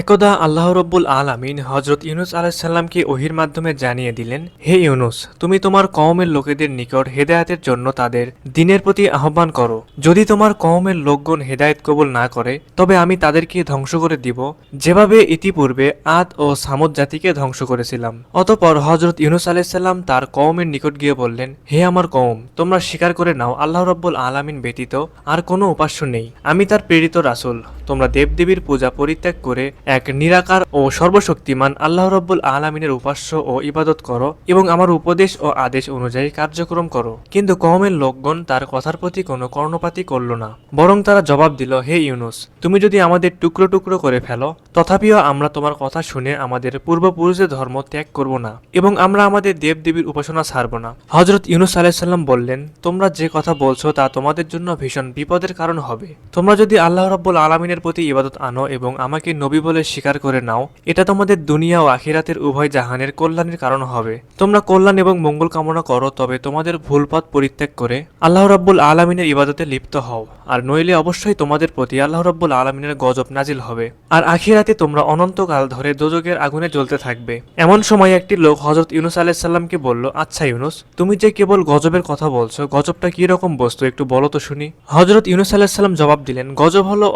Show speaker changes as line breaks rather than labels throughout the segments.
একদা আল্লাহ রব্বুল আলামিন হজরত ইউনুস আলাহিসাল্লামকে ওহির মাধ্যমে জানিয়ে দিলেন, হে ইউনুস, তুমি তোমার কওমের লোকেদের নিকট হেদায়েতের জন্য তাদের দিনের প্রতি আহ্বান করো। যদি তোমার কওমের লোকগণ হেদায়েত কবুল না করে, তবে আমি তাদেরকে ধ্বংস করে দিব। যেভাবে ইতিপূর্বে আদ ও সামদ জাতিকে ধ্বংস করেছিলাম। অতপর হজরত ইউনুস আলাইসাল্লাম তার কওমের নিকট গিয়ে বললেন, হে আমার কওম, তোমরা স্বীকার করে নাও, আল্লাহ রব্বুল আলামিন ব্যতীত আর কোনো উপাস্য নেই। আমি তার প্রেরিত রাসূল। তোমরা দেবদেবীর পূজা পরিত্যাগ করে এক নিরাকার ও সর্বশক্তিমান আল্লাহ রব্বুল আলামিনের উপাস্য ও ইবাদত করো এবং আমার উপদেশ ও আদেশ অনুযায়ী কার্যক্রম করো। কিন্তু কওমের লোকগণ তার কথার প্রতি কোনো কর্ণপাতই করল না, বরং তারা জবাব দিল, হে ইউনুস, তুমি যদি আমাদের টুকরো টুকরো করে ফেলো, তথাপিও আমরা তোমার কথা শুনে আমাদের পূর্বপুরুষের ধর্ম ত্যাগ করব না এবং আমরা আমাদের দেবদেবীর উপাসনা ছাড়ব না। হজরত ইউনুস আলাইসাল্লাম বললেন, তোমরা যে কথা বলছো তা তোমাদের জন্য ভীষণ বিপদের কারণ হবে। তোমরা যদি আল্লাহ রব্বুল আলমিনের প্রতি ইবাদত আনো এবং আমাকে নবী বলে স্বীকার করে নাও, এটা তোমাদের দুনিয়া ও আখিরাতের উভয় জাহানের কল্যাণের কারণ হবে। তোমরা কল্যাণ এবং মঙ্গল কামনা করো, তবে তোমাদের ভুল পথ পরিত্যাগ করে আল্লাহ রব্বুল আলমিনের ইবাদতে লিপ্ত হও। আর নইলে অবশ্যই তোমাদের প্রতি আল্লাহ রব্বুল আলমিনের গজব নাজিল হবে। আর আখিরাতে তোমরা অনন্তকাল ধরে দোজকের আগুনে জ্বলতে থাকবে। এমন সময় একটি লোক হজরত ইউনুস আলাইসাল্লামকে বলল আচ্ছা ইউনুস, তুমি যে কেবল গজবের কথা বলছো, গজবটা কি রকম বস্তু একটু বলো তো শুনি? হজরত ইউনুস আলাইসাল্লাম জবাব দিলেন, গজব হলো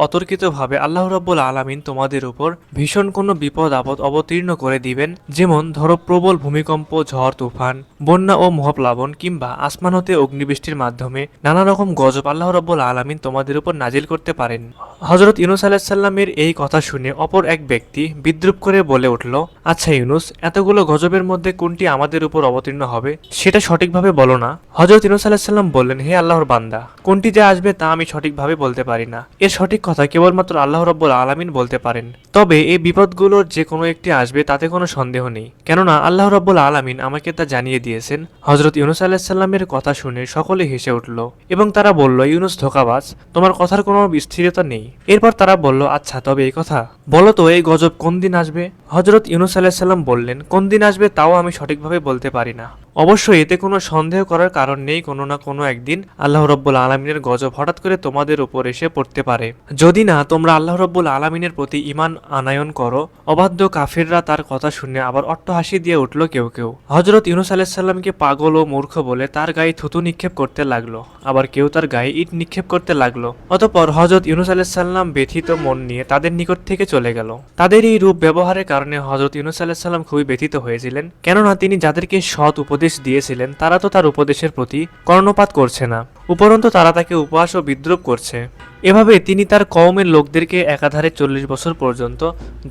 অতর্কিতভাবে আল্লাহ রব্বুল আলমিন তোমাদের উপর ভীষণ কোনো বিপদ আপদ অবতীর্ণ করে দিবেন, যেমন ধরো প্রবল ভূমিকম্প, ঝড়, তুফান, বন্যা ও মহাপ্লাবন কিংবা আসমান হতে অগ্নিবৃষ্টির মাধ্যমে নানা রকম গজব আল্লাহ রব্বুল আলমিন তোমাদের উপর নাজিল করতে পারেন। হজরত ইউনুস আলাহিসাল্লামের এই কথা শুনে অপর এক ব্যক্তি বিদ্রুপ করে বলে উঠল আচ্ছা ইউনুস, এতগুলো গজবের মধ্যে কোনটি আমাদের উপর অবতীর্ণ হবে? সেটা সঠিকভাবে বলো না। হজরত ইউনুস আলাহিসাল্লাম বললেন, হে আল্লাহর বান্দা, কোনটি যে আসবে তা আমি সঠিকভাবে বলতে পারি না। এর সঠিক কথা কেবলমাত্র আল্লাহ রব্বুল আলামিন বলতে পারেন। তবে এই বিপদগুলোর যে কোনো একটি আসবে তাতে কোনো সন্দেহ নেই। কেননা আল্লাহ রব্বুল আলামিন আমাকে তা জানিয়ে দিয়েছেন হজরত ইউনুস আলাহিসাল্লামের কথা শুনে সকলে হেসে উঠল এবং তারা বলল, ইউনুস, ধোকাবাজ, তোমার কথার কোনো স্থিরতা নেই। এরপর তারা বলল আচ্ছা তবে এই কথা। বলো তো, এই গজব কোন দিন আসবে? হজরত ইউনুস আলাহিসাল্লাম বললেন, কোন দিন আসবে তাও আমি সঠিকভাবে বলতে পারি না। অবশ্যই এতে কোনো সন্দেহ করার কারণ নেই, কোনো না কোনো একদিন আল্লাহ রব্বুল আলমিনের গজব হঠাৎ করে তোমাদের উপর এসে পড়তে পারে। যদি না, তোমরা আল্লাহ রব্বুল আলমিনের প্রতি ইমান আনায়ন করো। অবাধ্য কাফিররা তার কথা শুনে আবার অট্টহাসি দিয়ে উঠল কেউ কেউ। হজরত ইউনুস আলাহিসাল্লামকে পাগল ও মূর্খ বলে তার গায়ে থুতু নিক্ষেপ করতে লাগল। আবার কেউ তার গায়ে ইট নিক্ষেপ করতে লাগল। অতপর হজরত ইউনুস আলাহিসাল্লাম ব্যথিত মন নিয়ে তাদের নিকট থেকে চলে গেল। তাদের এই রূপ ব্যবহারের কারণে হজরত ইউনুস আলাহিসাল্লাম খুবই ব্যথিত হয়েছিলেন। কেননা তিনি যাদেরকে সৎ উপদেশ দিয়েছিলেন, তারা তো তার উপদেশের প্রতি কর্ণপাত করছে না। উপরন্তু তারা তাকে উপহাস ও বিদ্রুপ করছে। এভাবে তিনি তার কওমের লোকদেরকে একাধারে চল্লিশ বছর পর্যন্ত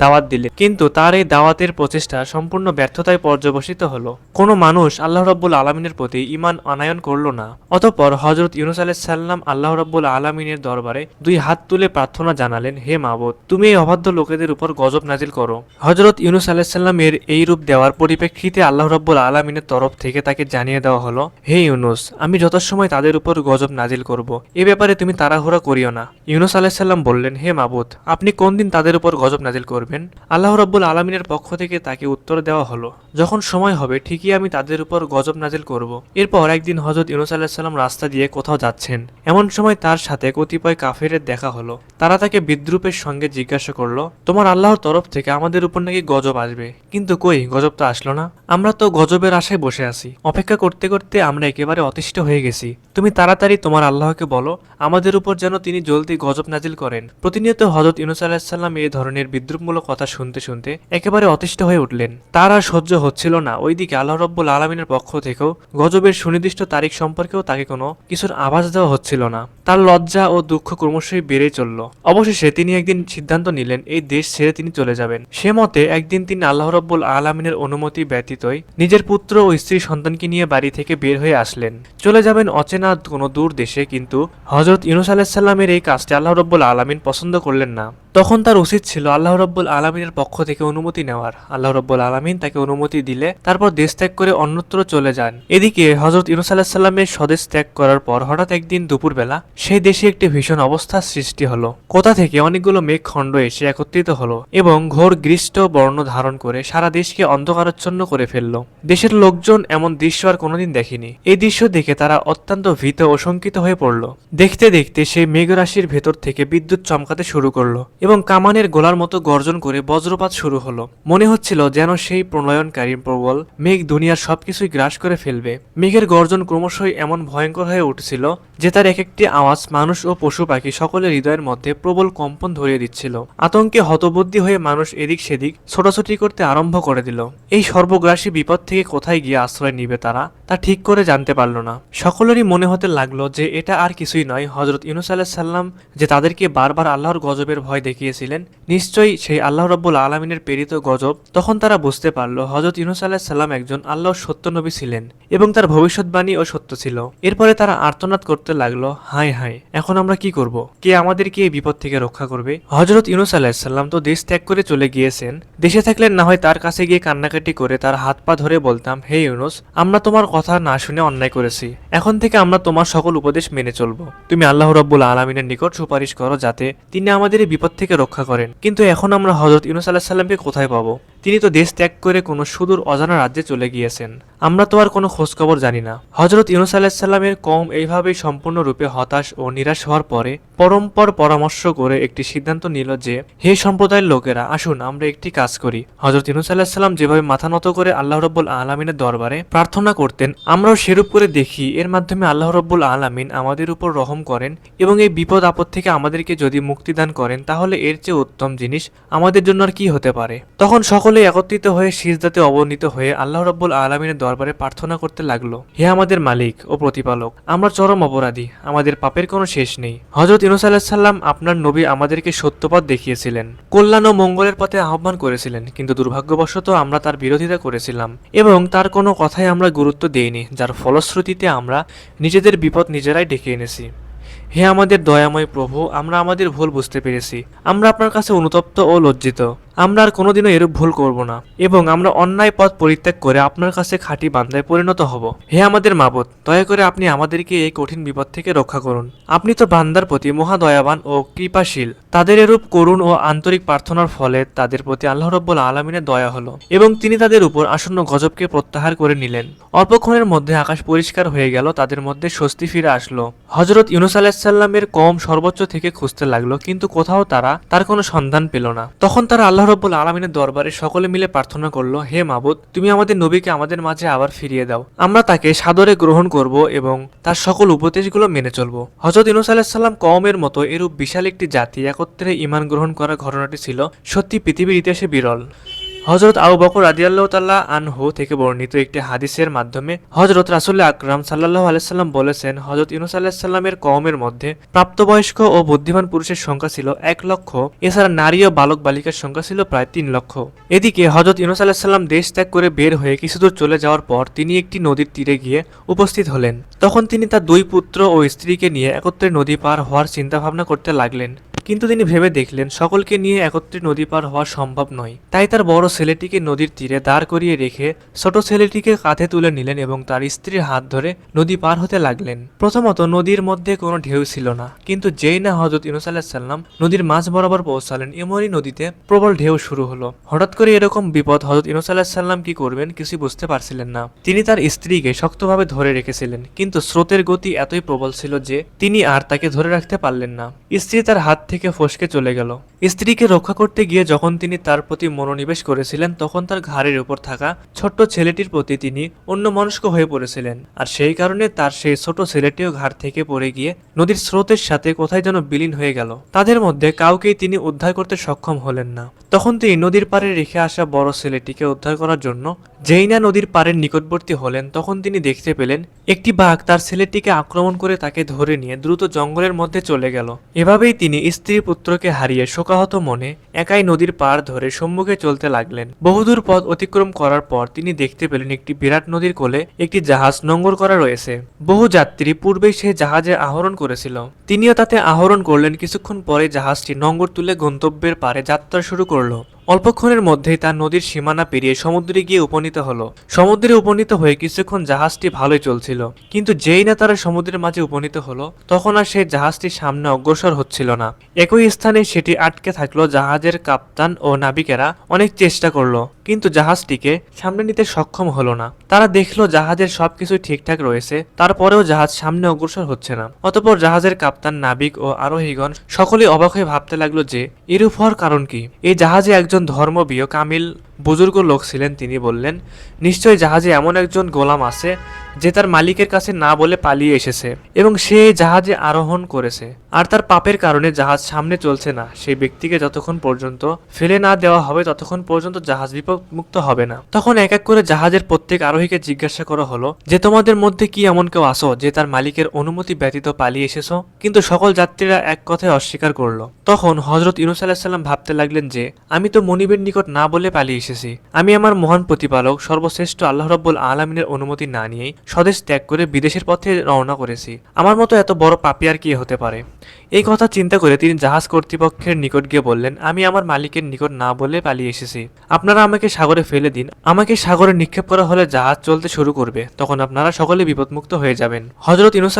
দাওয়াত দিলেন। কিন্তু তার এই দাওয়াতের প্রচেষ্টা সম্পূর্ণ ব্যর্থতায় পর্যবসিত হলো। কোনো মানুষ আল্লাহ রব্বুল আলমিনের প্রতি ইমান আনায়ন করল না। অতঃপর হজরত ইউনুস আলাইসাল্লাম আল্লাহ রব্বুল আলমিনের দরবারে দুই হাত তুলে প্রার্থনা জানালেন, হে মাবুদ, তুমি এই অবাধ্য লোকেদের উপর গজব নাজিল করো। হজরত ইউনুস আলাইসাল্লামের এই রূপ দেওয়ার পরিপ্রেক্ষিতে আল্লাহ রব্বুল আলমিনের তরফ থেকে তাকে জানিয়ে দেওয়া হলো, হে ইউনুস, আমি যথাসময় তাদের উপর গজব নাজিল করব। এ ব্যাপারে তুমি তাড়াহুড়া করিও না। ইউনুস আলাহিসাল্লাম বললেন, হে মাবুদ, আপনি কোন দিন তাদের উপর গজব নাজিল করবেন? আল্লাহ রব্বুল আলমিনের পক্ষ থেকে তাকে উত্তর দেওয়া হলো, যখন সময় হবে, ঠিকই আমি তাদের উপর গজব নাজিল করব। এরপর একদিন হজরত ইউনুস আলাহিসাল্লাম রাস্তা দিয়ে কোথাও যাচ্ছেন। এমন সময় তার সাথে কতিপয় কাফেরের দেখা হলো। তারা তাকে বিদ্রুপের সঙ্গে জিজ্ঞাসা করল, তোমার আল্লাহর তরফ থেকে আমাদের উপর নাকি গজব আসবে? কিন্তু কই, গজব তো আসলো না। আমরা তো গজবের আশায় বসে আছি। অপেক্ষা করতে করতে আমরা একেবারে অতিষ্ঠ হয়ে গেছি। তুমি তাড়াতাড়ি তোমার আল্লাহকে বলো, আমাদের উপর যেন তিনি জলদি গজব নাজিল করেন। প্রতিনিয়ত হজরত ইউনুস আলাহিসাল্লাম এই ধরনের বিদ্রুপমূলক কথা শুনতে শুনতে একেবারে অতিষ্ঠ হয়ে উঠলেন। তার আর সহ্য হচ্ছিল না। ওইদিকে আল্লাহ রব্বুল আলমিনের পক্ষ থেকেও গজবের সুনির্দিষ্ট তারিখ সম্পর্কেও তাকে কোনো কিছুর আভাস দেওয়া হচ্ছিল না। তার লজ্জা ও দুঃখ ক্রমশই বেড়ে চলল। অবশেষে তিনি একদিন সিদ্ধান্ত নিলেন, এই দেশ ছেড়ে তিনি চলে যাবেন। সে মতে একদিন তিনি আল্লাহ রব্বুল আলমিনের অনুমতি ব্যতীতই নিজের পুত্র ও স্ত্রী সন্তানকে নিয়ে বাড়ি থেকে বের হয়ে আসলেন। চলে যাবেন অচেনা কোনো দূর দেশে, কিন্তু হজরত ইউনুস আলাহিসাল্লামের এই কাজটি আল্লাহ রব্বুল আলমিন পছন্দ করলেন না। তখন তার উচিত ছিল আল্লাহ রব্বুল আলমিনের পক্ষ থেকে অনুমতি নেওয়ার। আল্লাহ রব্বুল আলমিন তাকে অনুমতি দিলে তারপর দেশ ত্যাগ করে অন্যত্র চলে যান। এদিকে হজরত ইউনুস আলাহিসাল্লামের স্বদেশ ত্যাগ করার পর হঠাৎ একদিন দুপুরবেলা সেই দেশে একটি ভীষণ অবস্থার সৃষ্টি হলো। কোথা থেকে অনেকগুলো মেঘ খণ্ড এসে একত্রিত হলো এবং ঘোর গ্রীষ্ট বর্ণ ধারণ করে সারা দেশকে অন্ধকারাচ্ছন্ন করে ফেলল। দেশের লোকজন এমন দৃশ্য আর কোনোদিন দেখেনি। এই দৃশ্য দেখে তারা অত্যন্ত ভীত ও শঙ্কিত হয়ে পড়ল। দেখতে দেখতে সেই মেঘরাশি রাশির ভেতর থেকে বিদ্যুৎ চমকাতে শুরু করল এবং কামানের গোলার মতো গর্জন করে বজ্রপাত শুরু হলো। মনে হচ্ছিল যেন সেই প্রণয়নকারী প্রবল মেঘ দুনিয়ার সবকিছুই গ্রাস করে ফেলবে। মেঘের গর্জন ক্রমশই এমন ভয়ঙ্কর হয়ে উঠছিল যে তার এক একটি আওয়াজ মানুষ ও পশু পাখি সকলের হৃদয়ের মধ্যে প্রবল কম্পন ধরিয়ে দিচ্ছিল। আতঙ্কে হতবুদ্ধি হয়ে মানুষ এদিক সেদিক ছোটাছুটি করতে আরম্ভ করে দিল। এই সর্বগ্রাসী বিপদ থেকে কোথায় গিয়ে আশ্রয় নিবে তারা, তা ঠিক করে জানতে পারল না। সকলেরই মনে হতে লাগল যে এটা আর কিছুই নয়। হজরত ইউনুস আলাহ সাল্লাম যে তাদেরকে বারবার আল্লাহর গজবের ভয় দেখিয়েছিলেন, নিশ্চয়ই সেই আল্লাহ রব্বুল আলমিনের প্রেরিত গজব। তখন তারা বুঝতে পারল হজরত ইউনুস আল্লাহ সাল্লাম একজন আল্লাহ সত্যনবী ছিলেন এবং তার ভবিষ্যৎবাণী ও সত্য ছিল। এরপরে তারা আর্তনাদ করতে লাগল হাই হাই এখন আমরা কি করব? কে আমাদেরকে এই বিপদ থেকে রক্ষা করবে? হজরত ইউনুস আলাহিসাল্লাম তো দেশ ত্যাগ করে চলে গিয়েছেন দেশে থাকলেন না হয় তার কাছে গিয়ে কান্নাকাটি করে তার হাত পা ধরে বলতাম, হে ইউনুস, আমরা তোমার কথা না শুনে অন্যায় করেছি। এখন থেকে আমরা তোমার সকল উপদেশ মেনে চলব। তুমি আল্লাহ রব্বুল আলমিনের নিকট সুপারিশ করো যাতে তিনি আমাদের এই বিপদ থেকে রক্ষা করেন। কিন্তু এখন আমরা হজরত ইউনুস আল্লাহ সাল্লামকে কোথায় পাবো? তিনি তো দেশ ত্যাগ করে কোনো সুদূর অজানা রাজ্যে চলে গিয়েছেন। আমরা তো আর কোনো খোঁজখবর জানি না। হজরত ইউনুস আলাহিসাল্লামের কম এইভাবেই সম্পূর্ণরূপে হতাশ ও নিরাশ হওয়ার পরে পরম্পর পরামর্শ করে একটি সিদ্ধান্ত নিল যে, হে সম্প্রদায়ের লোকেরা, আসুন আমরা একটি কাজ করি। হজরত ইউনুস আলাহিসাল্লাম যেভাবে মাথা নত করে আল্লাহ রব্বুল আলমিনের দরবারে প্রার্থনা করতেন, আমরাও সেরূপ করে দেখি, এর মাধ্যমে আল্লাহ রব্বুল আলমিন আমাদের উপর রহম করেন এবং এই বিপদ আপদ থেকে আমাদেরকে যদি মুক্তিদান করেন, তাহলে এর চেয়ে উত্তম জিনিস আমাদের জন্য আর কি হতে পারে? তখন সকলে একত্রিত হয়ে সিজদাতে অবনীত হয়ে আল্লাহ রব্বুল আলমিনের দরবারে প্রার্থনা করতে লাগল। হে আমাদের মালিক ও প্রতিপালক, আমরা চরম অপরাধী, আমাদের পাপের কোনো শেষ নেই। হজরত ইনুস আলাহিসাল্লাম আপনার নবী আমাদেরকে সত্যপথ দেখিয়েছিলেন। কল্যাণ ও মঙ্গলের পথে আহ্বান করেছিলেন, কিন্তু দুর্ভাগ্যবশত আমরা তার বিরোধিতা করেছিলাম। এবং তার কোনো কথাই আমরা গুরুত্ব দেইনি, যার ফলশ্রুতিতে আমরা নিজেদের বিপদ নিজেরাই ডেকে এনেছি। হে আমাদের দয়াময় প্রভু, আমরা আমাদের ভুল বুঝতে পেরেছি। আমরা আপনার কাছে অনুতপ্ত ও লজ্জিত। আমরা আর কোনোদিনও এরূপ ভুল করব না, এবং আমরা অন্যায় পথ পরিত্যাগ করে আপনার কাছে খাঁটি বান্দায় পরিণত হব। হে আমাদের মাবত দয়া করে আপনি আমাদেরকে এই কঠিন বিপদ থেকে রক্ষা করুন। আপনি তো বান্দার প্রতি মহা দয়াবান ও কৃপাশীল। তাদের এরূপ করুণ ও আন্তরিক প্রার্থনার ফলে তাদের প্রতি আল্লাহ রব্বুল আলমিনের দয়া হলো, এবং তিনি তাদের উপর আসন্ন গজবকে প্রত্যাহার করে নিলেন। অল্পক্ষণের মধ্যে আকাশ পরিষ্কার হয়ে গেল, তাদের মধ্যে স্বস্তি ফিরে আসলো। হজরত ইউনুস আলাহিসাল্লামের কম সর্বোচ্চ থেকে খুঁজতে লাগল, কিন্তু কোথাও তারা তার কোনো সন্ধান পেল না। তখন তারা আল্লাহ রব্বুল আলমিনের দরবারে সকলে মিলে প্রার্থনা করল, হে মাবুদ, তুমি আমাদের নবীকে আমাদের মাঝে আবার ফিরিয়ে দাও। আমরা তাকে সাদরে গ্রহণ করব এবং তার সকল উপদেশগুলো মেনে চলব। হজরত ইউনুস আলাহিসাল্লাম কওমের মতো এরূপ বিশাল একটি জাতি একত্রে ইমান গ্রহণ করার ঘটনাটি ছিল সত্যি পৃথিবীর ইতিহাসে বিরল। হজরত আবু বকর রাদিয়াল্লাহ তাল্লাহ আনহু থেকে বর্ণিত একটি হাদিসের মাধ্যমে হজরত রাসুল্লাহ আকরাম সাল্লাহ আলাইসাল্লাম বলেছেন হজরত ইউনুস আলাহিসাল্লামের কওমের মধ্যে প্রাপ্তবয়স্ক ও বুদ্ধিমান পুরুষের সংখ্যা ছিল এক লক্ষ, এছাড়া নারী ও বালক বালিকার সংখ্যা ছিল প্রায় তিন লক্ষ। এদিকে হজরত ইউনুস আলাহিসাল্লাম দেশ ত্যাগ করে বের হয়ে কিছুদূর চলে যাওয়ার পর তিনি একটি নদীর তীরে গিয়ে উপস্থিত হলেন। তখন তিনি তার দুই পুত্র ও স্ত্রীকে নিয়ে একত্রে নদী পার হওয়ার চিন্তা ভাবনা করতে লাগলেন। কিন্তু তিনি ভেবে দেখলেন, সকলকে নিয়ে একত্রে নদী পার হওয়া সম্ভব নয়। তাই তার বড় ছেলেটিকে নদীর তীরে দাঁড় করিয়ে রেখে ছোট ছেলেটিকে কাঁধে তুলে নিলেন এবং তার স্ত্রীর হাত ধরে নদী পার হতে লাগলেন। প্রথমত নদীর মধ্যে কোনো ঢেউ ছিল না, কিন্তু যেই না হজরত ইউনুস আলাহিসাল্লাম নদীর মাঝ বরাবর পৌঁছালেন, এমনই নদীতে প্রবল ঢেউ শুরু হলো। হঠাৎ করে এরকম বিপদ হজরত ইউনুস আলাহিসাল্লাম কি করবেন কিছুই বুঝতে পারছিলেন না। তিনি তার স্ত্রীকে শক্তভাবে ধরে রেখেছিলেন, কিন্তু স্রোতের গতি এতই প্রবল ছিল যে তিনি আর তাকে ধরে রাখতে পারলেন না। স্ত্রী তার হাত থেকে ফসকে চলে গেল। স্ত্রীকে রক্ষা করতে গিয়ে যখন তিনি তার প্রতি মনোনিবেশ করেছিলেন, তখন তার ঘাড়ের উপর থাকা ছোট্ট ছেলেটির প্রতি তিনি অন্য মনস্ক হয়ে পড়েছিলেন। আর সেই কারণে তার সেই ছোট ছেলেটিও ঘাড় থেকে পড়ে গিয়ে নদীর স্রোতের সাথে কোথায় যেন বিলীন হয়ে গেল। তাদের মধ্যে কাউকেই তিনি উদ্ধার করতে সক্ষম হলেন না। তখন তিনি নদীর পাড়ে রেখে আসা বড় ছেলেটিকে উদ্ধার করার জন্য যেই না নদীর পাড়ের নিকটবর্তী হলেন, তখন তিনি দেখতে পেলেন, একটি বাঘ তার ছেলেটিকে আক্রমণ করে তাকে ধরে নিয়ে দ্রুত জঙ্গলের মধ্যে চলে গেল। এভাবেই তিনি স্ত্রী পুত্রকে হারিয়ে শোকাহত মনে একাই নদীর পার ধরে সম্মুখে চলতে লাগলেন। বহুদূর পথ অতিক্রম করার পর তিনি দেখতে পেলেন একটি বিরাট নদীর কোলে একটি জাহাজ নোঙ্গর করা রয়েছে। বহু যাত্রী পূর্বেই সেই জাহাজে আহরণ করেছিল। তিনিও তাতে আহরণ করলেন, কিছুক্ষণ পরে জাহাজটি নোঙ্গর তুলে গন্তব্যের পারে যাত্রা শুরু করল। অল্পক্ষণের মধ্যেই তার নদীর সীমানা পেরিয়ে সমুদ্রে গিয়ে উপনীত হলো। সমুদ্রে উপনীত হয়ে কিছুক্ষণ জাহাজটি ভালোই চলছিল। কিন্তু যেই না তারা সমুদ্রের মাঝে উপনীত হলো, তখন আর সেই জাহাজটির সামনে অগ্রসর হচ্ছিল না। একই স্থানে সেটি আটকে থাকল জাহাজের কাপ্তান ও নাবিকেরা। অনেক চেষ্টা করল। কিন্তু জাহাজটিকে সামনে নিতে সক্ষম হলো না। তারা দেখল জাহাজের সবকিছু ঠিকঠাক রয়েছে, তারপরেও জাহাজ সামনে অগ্রসর হচ্ছে না। অতপর জাহাজের কাপ্তান নাবিক ও আরোহীগণ সকলে অবাক হয়ে ভাবতে লাগল যে হওয়ার কারণ কি? এই জাহাজে একজন ধর্মবিয় কামিল বুজুর্গ লোক ছিলেন, তিনি বললেন নিশ্চয়ই জাহাজে এমন একজন গোলাম আছে, যে তার মালিকের কাছে না বলে পালিয়ে এসেছে, এবং সে জাহাজে আরোহণ করেছে। আর তার পাপের কারণে জাহাজ সামনে চলছে না। সেই ব্যক্তিকে যতক্ষণ পর্যন্ত ফেলে না দেওয়া হবে, ততক্ষণ পর্যন্ত জাহাজ বিপদমুক্ত হবে না। তখন এক এক করে জাহাজের প্রত্যেক আরোহীকে জিজ্ঞাসা করা হলো, যে তোমাদের মধ্যে কি এমন কেউ আসো যে তার মালিকের অনুমতি ব্যতীত পালিয়ে এসেছ? কিন্তু সকল যাত্রীরা এক কথায় অস্বীকার করল। তখন হজরত ইউনুস আলাহিসাল্লাম ভাবতে লাগলেন যে, আমি তো মনিবের নিকট না বলে পালিয়ে এসেছি। আমি আমার মহান প্রতিপালক, সর্বশ্রেষ্ঠ আল্লাহ রব্বুল আলমিনের অনুমতি না নিয়েই স্বদেশ ত্যাগ করে বিদেশের পথে রওনা করেছি। আমার মতো এত বড় পাপি আর কি হতে পারে? এই কথা চিন্তা করে তিনি জাহাজ কর্তৃপক্ষের নিকট গিয়ে বললেন, আমি আমার মালিকের নিকট না বলে পালিয়ে এসেছি। আপনারা আমাকে সাগরে ফেলে দিন। আমাকে সাগরে নিক্ষেপ করা হলে জাহাজ চলতে শুরু করবে। তখন আপনারা সকলে বিপদমুক্ত হয়ে যাবেন। হজরত ইনুস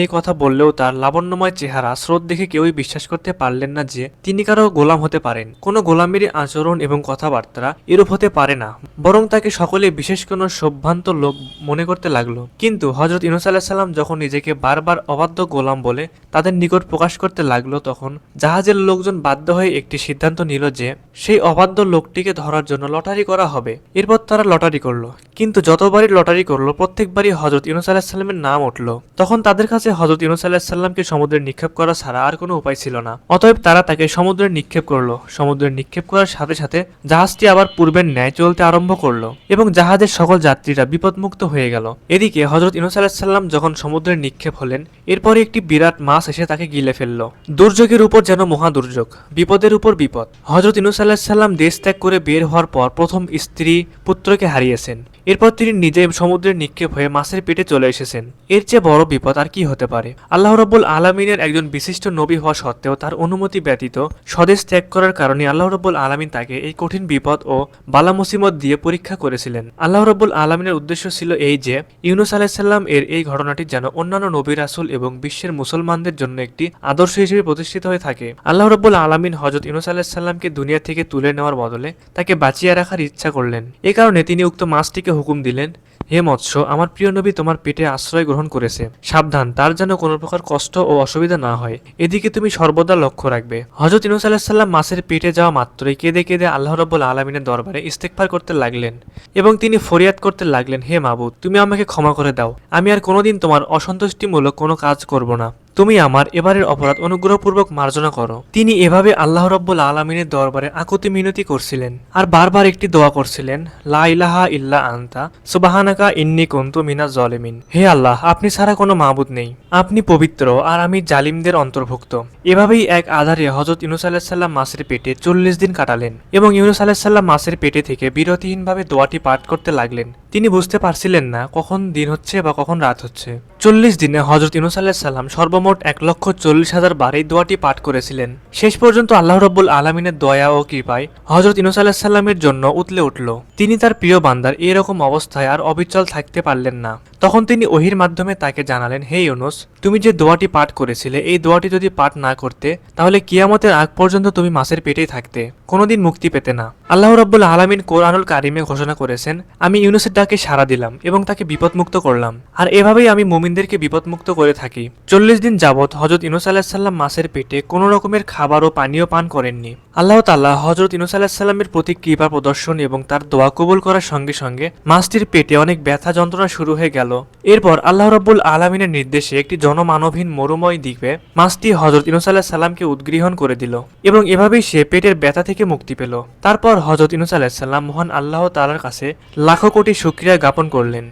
এই কথা বললেও তার লাবণ্যময় চেহারা, স্রোত দেখে কেউই বিশ্বাস করতে পারলেন না যে তিনি কারও গোলাম হতে পারেন। কোনো গোলামেরই আচরণ এবং কথাবার্তা এরূপ হতে পারে না। বরং তাকে সকলে বিশেষ কোনো সভ্রান্ত লোক মনে করতে লাগল। কিন্তু হজরত ইনুস আলাহিসাল্লাম যখন নিজেকে বারবার অবাধ্য গোলাম বলে তাদের নিকট প্রকাশ করতে লাগল তখন জাহাজের লোকজন বাধ্য হয়ে একটি সিদ্ধান্ত নিল যে সেই অবাধ্য লোকটিকে ধরার জন্য লটারি করা হবে। এরপর তারা লটারি করল। কিন্তু যতবারই লটারি করল, প্রত্যেকবারই হজরত ইউনুস আলাহিসাল্লামের নাম উঠল। তখন তাদের কাছে হজরত ইউনুস আলাহিসাল্লামকে সমুদ্রে নিক্ষেপ করা ছাড়া আর কোনো উপায় ছিল না। অতএব তারা তাকে সমুদ্রে নিক্ষেপ করল। সমুদ্রে নিক্ষেপ করার সাথে সাথে জাহাজটি আবার পূর্বের ন্যায় চলতে আরম্ভ করল এবং জাহাজের সকল যাত্রীরা বিপদমুক্ত হয়ে গেল। এদিকে হজরত ইনুস আলাহিসাল্লাম যখন সমুদ্রে নিক্ষেপ হলেন, এরপরে একটি বিরাট মাছ এসে তাকে গিলে ফেলল। দুর্যোগের উপর যেন মহা দুর্যোগ, বিপদের উপর বিপদ। হজরত ইনুস আলাহিসাল্লাম দেশ ত্যাগ করে বের হওয়ার পর প্রথম স্ত্রী পুত্রকে হারিয়েছেন। এরপর তিনি নিজে সমুদ্রে নিক্ষেপ হয়ে মাছের পেটে চলে এসেছেন। এর চেয়ে বড় বিপদ আর কি হতে পারে? আল্লাহ রব্বুল আলমিনের একজন বিশিষ্ট নবী হওয়া সত্ত্বেও তার অনুমতি ব্যতীত স্বদেশ ত্যাগ করার কারণে আল্লাহ রব্বুল আলমিন তাকে এই কঠিন বিপদ ও বালা মুসিমত দিয়ে পরীক্ষা করেছিলেন। আল্লাহ রব্বুল আলমিনের উদ্দেশ্য ছিল এই যে, ইউনুস আলাহিসাল্লাম এর এই ঘটনাটি যেন অন্যান্য নবী রাসুল এবং বিশ্বের মুসলমানদের জন্য একটি আদর্শ হিসেবে প্রতিষ্ঠিত হয়ে থাকে। আল্লাহ রব্বুল আলমিন হজরত ইউনুস আলাহিসাল্লামকে দুনিয়া থেকে তুলে নেওয়ার বদলে তাকে বাঁচিয়ে রাখার ইচ্ছা করলেন। এ কারণে তিনি উক্ত মাছটিকে হুকুম দিলেন, হে মৎস্য, আমার প্রিয় নবী তোমার পেটে আশ্রয় গ্রহণ করেছে। সাবধান, তার যেন কোনো প্রকার কষ্ট ও অসুবিধা না হয়। এদিকে তুমি সর্বদা লক্ষ্য রাখবে। হজরত ইনুস আলাহিসাল্লাম মাছের পেটে যাওয়া মাত্রই কেঁদে কেঁদে আল্লাহ রব্বুল আলমিনের দরবারে ইস্তেকফার করতে লাগলেন এবং তিনি ফরিয়াদ করতে লাগলেন, হে মাবুদ, তুমি আমাকে ক্ষমা করে দাও। আমি আর কোনোদিন তোমার অসন্তুষ্টিমূলক কোনো কাজ করব না। তুমি আমার এবারের অপরাধ অনুগ্রহপূর্বক মার্জনা করো। তিনি এভাবে আল্লাহ রব্বুল আলমিনের দরবারে আকুতি মিনতি করছিলেন আর বারবার একটি দোয়া করছিলেন, লা ইলাহা ইল্লা আন্তা, সুবাহানাকা ইন্নি কন্তু মিনা জলেমিন। হে আল্লাহ, আপনি ছাড়া কোনো মাবুদ নেই। আপনি পবিত্র আর আমি জালিমদের অন্তর্ভুক্ত। এভাবেই এক আধারে হজরত ইউনুস আলাহিসাল্লাম মাসের পেটে চল্লিশ দিন কাটালেন এবং ইউনুস আলাহিসাল্লাম মাসের পেটে থেকে বিরতিহীনভাবে দোয়াটি পাঠ করতে লাগলেন। তিনি বুঝতে পারছিলেন না কখন দিন হচ্ছে বা কখন রাত হচ্ছে। চল্লিশ দিনে হজরত ইউনুস আলাহিসাল্লাম সর্বমোট এক লক্ষ চল্লিশ হাজার বার এই দোয়াটি পাঠ করেছিলেন। শেষ পর্যন্ত আল্লাহ রব্বুল আলমিনের দয়া ও কৃপায় হজরত ইনুস আলাহিসাল্লামের জন্য উতলে উঠল। তিনি তার প্রিয় বান্দার এরকম অবস্থায় আর অবিচল থাকতে পারলেন না। তখন তিনি ওহির মাধ্যমে তাকে জানালেন, হে ইউনুস, তুমি যে দোয়াটি পাঠ করেছিলে, এই দোয়াটি যদি পাঠ না করতে, তাহলে কিয়ামতের আগ পর্যন্ত তুমি মাসের পেটেই থাকতে। কোনোদিন মুক্তি পেতে না। আল্লাহ রব্বুল আলমিন কোরআনুল কারিমে ঘোষণা করেছেন, আমি ইউনুসের ডাকে সাড়া দিলাম এবং তাকে বিপদমুক্ত করলাম। আর এভাবেই আমি মুমিনদেরকে বিপদমুক্ত করে থাকি। চল্লিশ দিন যাবৎ হজরত ইনুস আলাহিসাল্লাম মাসের পেটে কোনো রকমের খাবার ও পানীয় পান করেননি। আল্লাহ তাল্লাহ হজরত ইনুস আলাহিসাল্লামের প্রতি কৃপা প্রদর্শন এবং তার দোয়া কবুল করার সঙ্গে সঙ্গে মাছটির পেটে অনেক ব্যথা যন্ত্রণা শুরু হয়ে গেল। এরপর আল্লাহ রব্বুল আলমিনের নির্দেশে একটি জনমানবহীন মরুময় দ্বীপে মাছটি হজরত ইনুস আল্লাহ সাল্লামকে উদ্গৃহণ করে দিল এবং এভাবেই সে পেটের ব্যথা থেকে মুক্তি পেল। তারপর হজরত ইনুস আলাহিসাল্লাম মহান আল্লাহ তালার কাছে লাখো কোটি শুক্রিয়া জ্ঞাপন করলেন।